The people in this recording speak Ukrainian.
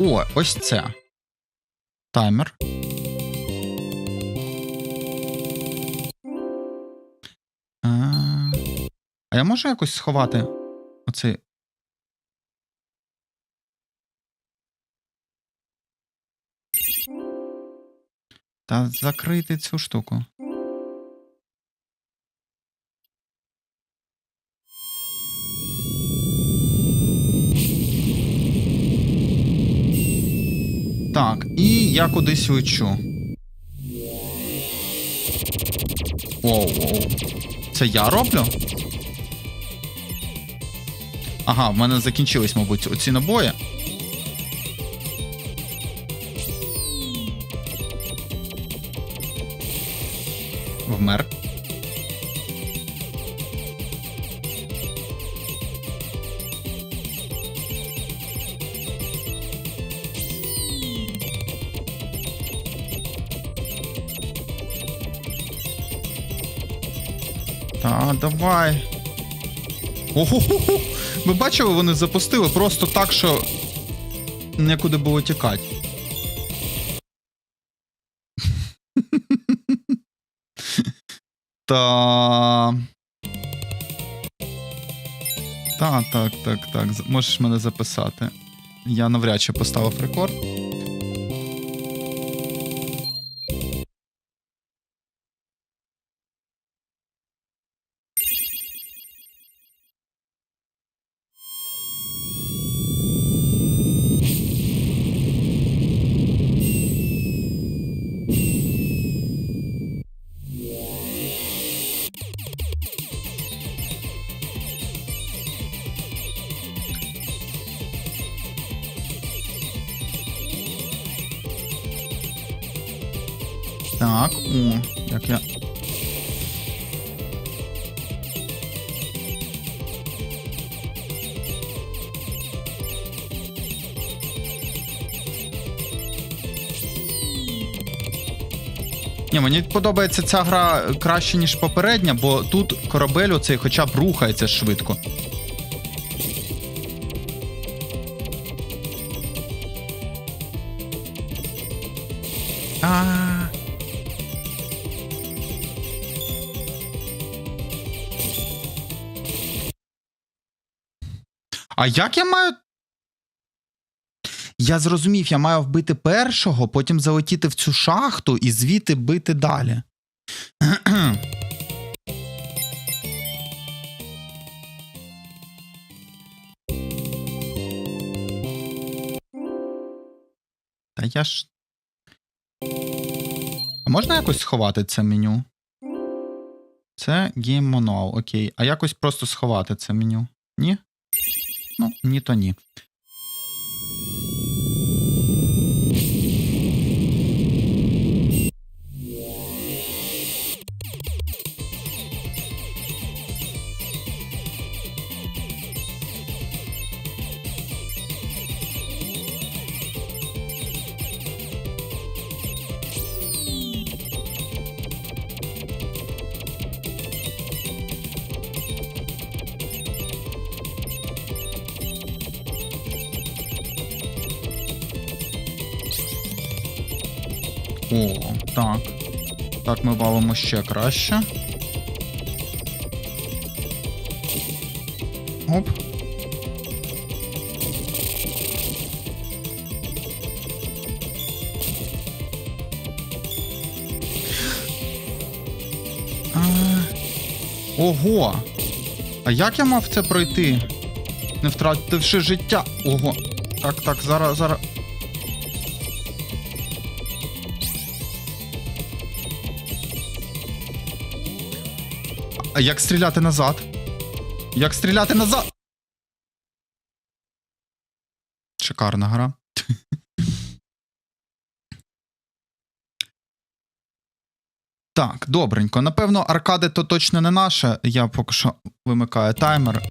О, ось це. Таймер. А, а я можу якось сховати оцей. Та закрити цю штуку. Так, і я кудись лечу. Воу. Це я роблю? Ага, в мене закінчились, мабуть, оці набої. Вмер. Та, давай. Ого, ви бачили, вони запустили просто так, що некуди було тікати. Та. Так, так, так, так. Можеш мене записати. Я навряд чи поставив рекорд. Так, о, як я. Ні, мені подобається ця гра краще, ніж попередня, бо тут корабель оцей хоча б рухається швидко. А. А як я маю. Я зрозумів, я маю вбити першого, потім залетіти в цю шахту і звідти бити далі. Та я ж. А можна якось сховати це меню? Це Game Manual, окей. А якось просто сховати це меню? Ні? Ну, ні, то ні. О, так. Так, ми валимо ще краще. Оп. А, Ого! А як я мав це пройти? Не втративши життя. Ого. Так, так, зараз, зараз. А як стріляти назад? Як стріляти назад? Шикарна гра. Так, добренько. Напевно, аркади то точно не наше. Я поки що вимикаю таймер.